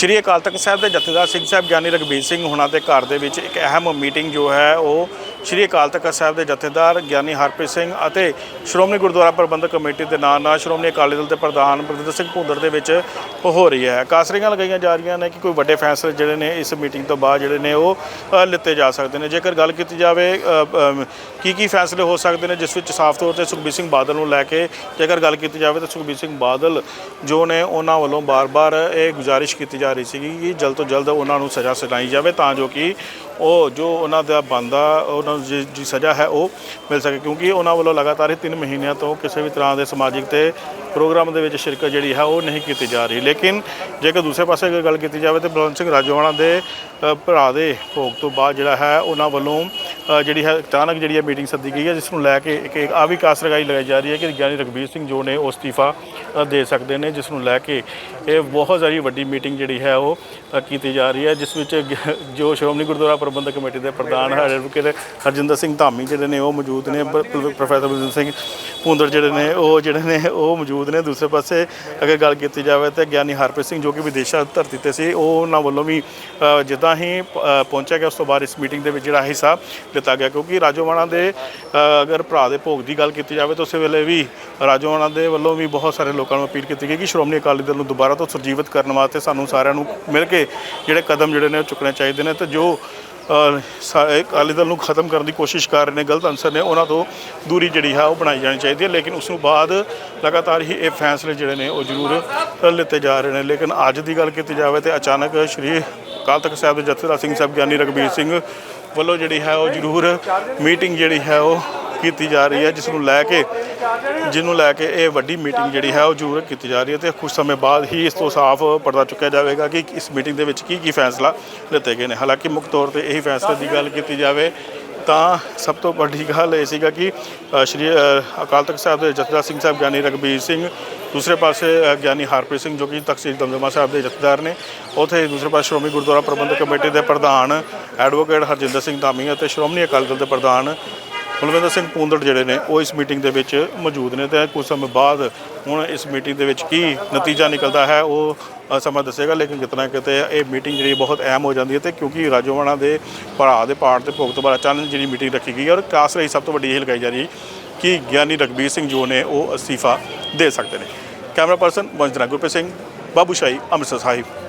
ਸ਼੍ਰੀ ਅਕਾਲ ਤਖਤ ਸਾਹਿਬ ਦੇ ਜਥੇਦਾਰ ਸਿੰਘ ਸਾਹਿਬ ਗਿਆਨੀ ਰਗਬੀਰ ਸਿੰਘ ਹੁਣਾਂ ਦੇ ਘਰ ਦੇ ਵਿੱਚ ਇੱਕ ਅਹਿਮ ਮੀਟਿੰਗ ਜੋ ਹੈ, ਉਹ ਸ਼੍ਰੀ ਅਕਾਲ ਤਖਤ ਸਾਹਿਬ ਦੇ ਜਥੇਦਾਰ ਗਿਆਨੀ ਹਰਪ੍ਰੀਤ ਸਿੰਘ ਅਤੇ ਸ਼੍ਰੋਮਣੀ ਗੁਰਦੁਆਰਾ ਪ੍ਰਬੰਧਕ ਕਮੇਟੀ ਦੇ ਨਾਲ ਨਾਲ ਸ਼੍ਰੋਮਣੀ ਅਕਾਲੀ ਦਲ ਦੇ ਪ੍ਰਧਾਨ ਬਲਜਿੰਦਰ ਸਿੰਘ ਭੁੰਦੜ ਦੇ ਵਿੱਚ ਹੋ ਰਹੀ ਹੈ। ਕਾਸਰੀਆਂ ਲਗਾਈਆਂ ਜਾ ਰਹੀਆਂ ਨੇ ਕਿ ਕੋਈ ਵੱਡੇ ਫੈਸਲੇ ਜਿਹੜੇ ਨੇ ਇਸ ਮੀਟਿੰਗ ਤੋਂ ਬਾਅਦ ਜਿਹੜੇ ਨੇ ਉਹ ਲਿੱਤੇ ਜਾ ਸਕਦੇ ਨੇ। ਜੇਕਰ ਗੱਲ ਕੀਤੀ ਜਾਵੇ ਕੀ ਕੀ ਫੈਸਲੇ ਹੋ ਸਕਦੇ ਨੇ, ਜਿਸ ਵਿੱਚ ਸਾਫ਼ ਤੌਰ ਤੇ ਸੁਖਬੀਰ ਸਿੰਘ ਬਾਦਲ ਨੂੰ ਲੈ ਕੇ ਜੇਕਰ ਗੱਲ ਕੀਤੀ ਜਾਵੇ ਤਾਂ ਸੁਖਬੀਰ ਸਿੰਘ ਬਾਦਲ ਜੋ ਨੇ ਉਹਨਾਂ ਵੱਲੋਂ ਬਾਰ-ਬਾਰ ਇਹ ਗੁਜ਼ਾਰਿਸ਼ ਕੀਤੀ ਜਾ ਰਹੀ ਸੀਗੀ ਕਿ ਜਲਦ ਤੋਂ ਜਲਦ ਉਹਨਾਂ ਨੂੰ ਸਜ਼ਾ ਸੁਣਾਈ ਜਾਵੇ ਤਾਂ ਜੋ ਕਿ ਉਹ, ਜੋ ਉਹਨਾਂ ਦਾ ਬੰਦਾ ਉਹਨਾਂ ਜੀ ਜੀ ਸਜ਼ਾ ਹੈ ਉਹ ਮਿਲ ਸਕੇ ਕਿਉਂਕਿ ਉਹਨਾਂ ਵੱਲੋਂ ਲਗਾਤਾਰ ਹੀ 3 ਮਹੀਨਿਆਂ ਤੋਂ ਕਿਸੇ ਵੀ ਤਰ੍ਹਾਂ ਦੇ ਸਮਾਜਿਕ ਤੇ ਪ੍ਰੋਗਰਾਮ ਦੇ ਵਿੱਚ ਸ਼ਿਰਕਤ ਜਿਹੜੀ ਹੈ ਉਹ ਨਹੀਂ ਕੀਤੀ ਜਾ ਰਹੀ। ਲੇਕਿਨ ਜੇਕਰ ਦੂਸਰੇ ਪਾਸੇ ਅਗਰ ਗੱਲ ਕੀਤੀ ਜਾਵੇ ਤਾਂ ਬਲਵੰਤ ਸਿੰਘ ਰਾਜੋਆਣਾ ਦੇ ਭਰਾ ਦੇ ਭੋਗ ਤੋਂ ਬਾਅਦ ਜਿਹੜਾ ਹੈ ਉਹਨਾਂ ਵੱਲੋਂ ਜਿਹੜੀ ਹੈ, ਅਚਾਨਕ ਜਿਹੜੀ ਹੈ ਮੀਟਿੰਗ ਸੱਦੀ ਗਈ ਹੈ, ਜਿਸ ਨੂੰ ਲੈ ਕੇ ਇੱਕ ਇੱਕ ਆ ਵੀ ਕਾਸ ਲਗਾਈ ਲਗਾਈ ਜਾ ਰਹੀ ਹੈ ਕਿ ਗਿਆਨੀ ਰਗਬੀਰ ਸਿੰਘ ਜੋ ਨੇ ਉਹ ਅਸਤੀਫਾ ਦੇ ਸਕਦੇ ਨੇ, ਜਿਸ ਨੂੰ ਲੈ ਕੇ ਇਹ ਬਹੁਤ ਸਾਰੀ ਵੱਡੀ ਮੀਟਿੰਗ ਜਿਹੜੀ ਹੈ ਉਹ ਕੀਤੀ ਜਾ ਰਹੀ ਹੈ, ਜਿਸ ਵਿੱਚ ਜੋ ਸ਼੍ਰੋਮਣੀ ਗੁਰਦੁਆਰਾ ਪ੍ਰਬੰਧਕ ਕਮੇਟੀ ਦੇ ਪ੍ਰਧਾਨ ਐਡਵੋਕੇਟ ਹਰਜਿੰਦਰ ਸਿੰਘ ਧਾਮੀ ਜਿਹੜੇ ਨੇ ਉਹ ਮੌਜੂਦ ਨੇ ਪ੍ਰੋਫੈਸਰ ਬਲਜਿੰਦਰ ਸਿੰਘ ਭੁੰਦੜ ਜਿਹੜੇ ਨੇ, ਉਹ ਜਿਹੜੇ ਨੇ, ਉਹ ਮੌਜੂਦ ਨੇ। ਦੂਸਰੇ ਪਾਸੇ ਅਗਰ ਗੱਲ ਕੀਤੀ ਜਾਵੇ ਤਾਂ ਗਿਆਨੀ ਹਰਪ੍ਰੀਤ ਸਿੰਘ ਜੋ ਕਿ ਵਿਦੇਸ਼ਾਂ ਧਰਤੀ ਤੇ ਸੀ, ਉਹ ਉਹਨਾਂ ਵੱਲੋਂ ਵੀ ਜਿੱਦਾਂ ਹੀ ਪਹੁੰਚਿਆ ਗਿਆ, ਉਸ ਤੋਂ ਬਾਅਦ ਇਸ ਮੀਟਿੰਗ ਦੇ ਵਿੱਚ ਜਿਹੜਾ ਹਿੱਸਾ ਦਿੱਤਾ ਗਿਆ। ਕਿਉਂਕਿ ਰਾਜੋਵਾਣਾ ਦੇ ਅਗਰ ਭਰਾ ਦੇ ਭੋਗ ਦੀ ਗੱਲ ਕੀਤੀ ਜਾਵੇ ਤਾਂ ਉਸੇ ਵੇਲੇ ਵੀ ਰਾਜੋਵਾਣਾ ਦੇ ਵੱਲੋਂ ਵੀ ਬਹੁਤ ਸਾਰੇ ਲੋਕਾਂ ਨੂੰ ਅਪੀਲ ਕੀਤੀ ਗਈ ਕਿ ਸ਼੍ਰੋਮਣੀ ਅਕਾਲੀ ਦਲ ਨੂੰ ਦੁਬਾਰਾ ਤੋਂ ਸਰਜੀਵਤ ਕਰਨ ਵਾਸਤੇ ਸਾਨੂੰ ਸਾਰਿਆਂ ਨੂੰ ਮਿਲ ਕੇ ਜਿਹੜੇ ਕਦਮ ਜਿਹੜੇ ਨੇ ਉਹ ਚੁੱਕਣੇ ਚਾਹੀਦੇ ਨੇ ਤੇ ਜੋ ਅਕਾਲੀ ਦਲ ਨੂੰ ਖਤਮ ਕਰਨ ਦੀ ਕੋਸ਼ਿਸ਼ ਕਰ ਰਹੇ ਨੇ, ਗਲਤ ਅਨਸਰ ਨੇ। ਉਹਨਾਂ ਤੋਂ ਦੂਰੀ ਜਿਹੜੀ ਹੈ ਉਹ ਬਣਾਈ ਜਾਣੀ ਚਾਹੀਦੀ ਹੈ। ਲੇਕਿਨ ਉਸ ਤੋਂ ਬਾਅਦ ਲਗਾਤਾਰ ਹੀ ਇਹ ਫੈਸਲੇ ਜਿਹੜੇ ਨੇ, ਉਹ ਜ਼ਰੂਰ ਲਿੱਤੇ ਜਾ ਰਹੇ ਨੇ। ਲੇਕਿਨ ਅੱਜ ਦੀ ਗੱਲ ਕੀਤੀ ਜਾਵੇ ਤੇ ਅਚਾਨਕ ਸ਼੍ਰੀ ਅਕਾਲ ਤਖਤ ਸਾਹਿਬ ਦੇ ਜਥੇਦਾਰ ਸਿੰਘ ਸਾਹਿਬ ਗਿਆਨੀ ਰਗਬੀਰ ਸਿੰਘ ਵੱਲੋਂ ਜਿਹੜੀ ਹੈ, ਉਹ ਜ਼ਰੂਰ ਮੀਟਿੰਗ ਜਿਹੜੀ ਹੈ, ਉਹ ਕੀਤੀ ਜਾ ਰਹੀ ਹੈ ਜਿਸ ਨੂੰ ਲੈ ਕੇ, ਜਿਹਨੂੰ ਲੈ ਕੇ ਇਹ ਵੱਡੀ ਮੀਟਿੰਗ ਜਿਹੜੀ ਹੈ ਉਹ ਜ਼ਰੂਰ ਕੀਤੀ ਜਾ ਰਹੀ ਹੈ ਤੇ ਕੁਝ ਸਮੇਂ ਬਾਅਦ ਹੀ ਇਸ ਤੋਂ ਸਾਫ਼ ਪਰਦਾ ਚੁੱਕਿਆ ਜਾਵੇਗਾ ਕਿ ਇਸ ਮੀਟਿੰਗ ਦੇ ਵਿੱਚ ਕੀ ਕੀ ਫੈਸਲਾ ਲਿੱਤੇ ਗਏ ਨੇ। ਹਾਲਾਂਕਿ ਮੁੱਖ ਤੌਰ ਤੇ ਇਹੀ ਫੈਸਲੇ ਦੀ ਗੱਲ ਕੀਤੀ ਜਾਵੇ ਤਾਂ ਸਭ ਤੋਂ ਵੱਡੀ ਗੱਲ ਇਹ ਸੀਗਾ ਕਿ ਸ਼੍ਰੀ ਅਕਾਲ ਤਖਤ ਸਾਹਿਬ ਦੇ ਜਥੇਦਾਰ ਸਿੰਘ ਸਾਹਿਬ ਗਿਆਨੀ ਰਗਬੀਰ ਸਿੰਘ, ਦੂਸਰੇ ਪਾਸੇ ਗਿਆਨੀ ਹਰਪ੍ਰੀਤ ਸਿੰਘ ਜੋ ਕਿ ਤਖਸੀਲ ਦਮਦਮਾ ਸਾਹਿਬ ਦੇ ਜਥੇਦਾਰ ਨੇ, ਉਥੇ ਦੂਸਰੇ ਪਾਸੇ ਸ਼੍ਰੋਮਣੀ ਗੁਰਦੁਆਰਾ ਪ੍ਰਬੰਧਕ ਕਮੇਟੀ ਦੇ ਪ੍ਰਧਾਨ, ਐਡਵੋਕੇਟ ਹਰਜਿੰਦਰ ਸਿੰਘ ਧਾਮੀ ਅਤੇ ਸ਼੍ਰੋਮਣੀ ਅਕਾਲੀ ਦਲ ਦੇ ਪ੍ਰਧਾਨ ਬਲਵਿੰਦਰ ਸਿੰਘ ਪੂੰਦੜ ਜਿਹੜੇ ਨੇ, ਉਹ ਇਸ ਮੀਟਿੰਗ ਦੇ ਵਿੱਚ ਮੌਜੂਦ ਨੇ ਤੇ ਕੁਝ ਸਮੇਂ ਬਾਅਦ ਹੁਣ ਇਸ ਮੀਟਿੰਗ ਦੇ ਵਿੱਚ ਕੀ ਨਤੀਜਾ ਨਿਕਲਦਾ ਹੈ, ਉਹ ਸਮਾਂ ਦੱਸੇਗਾ, ਲੇਕਿਨ ਕਿਤਨਾ ਕਿਤੇ ਇਹ ਮੀਟਿੰਗ ਜਿਹੜੀ ਬਹੁਤ ਅਹਿਮ ਹੋ ਜਾਂਦੀ ਹੈ ਤੇ ਕਿਉਂਕਿ ਰਾਜੋਵਾਣਾ ਦੇ ਭਰਾ ਦੇ ਪਾਠ ਤੇ ਭੋਗ ਤੋਂ ਬਾਅਦ ਅਚਾਨਕ ਜਿਹੜੀ ਮੀਟਿੰਗ ਰੱਖੀ ਗਈ ਹੈ ਔਰ ਖਾਸ ਰਹੀ ਸਭ ਤੋਂ ਵੱਡੀ ਇਹ ਲਗਾਈ ਜਾ ਰਹੀ ਕਿ ਗਿਆਨੀ ਰਗਬੀਰ ਸਿੰਘ ਜੋ ਨੇ, ਉਹ ਅਸਤੀਫਾ ਦੇ ਸਕਦੇ ਨੇ। ਕੈਮਰਾ ਪਰਸਨ ਮਨਜਨਾ ਗੁਰਪ੍ਰੀਤ ਸਿੰਘ, ਬਾਬੂ ਸ਼ਾਹੀ, ਅੰਮ੍ਰਿਤਸਰ ਸਾਹਿਬ।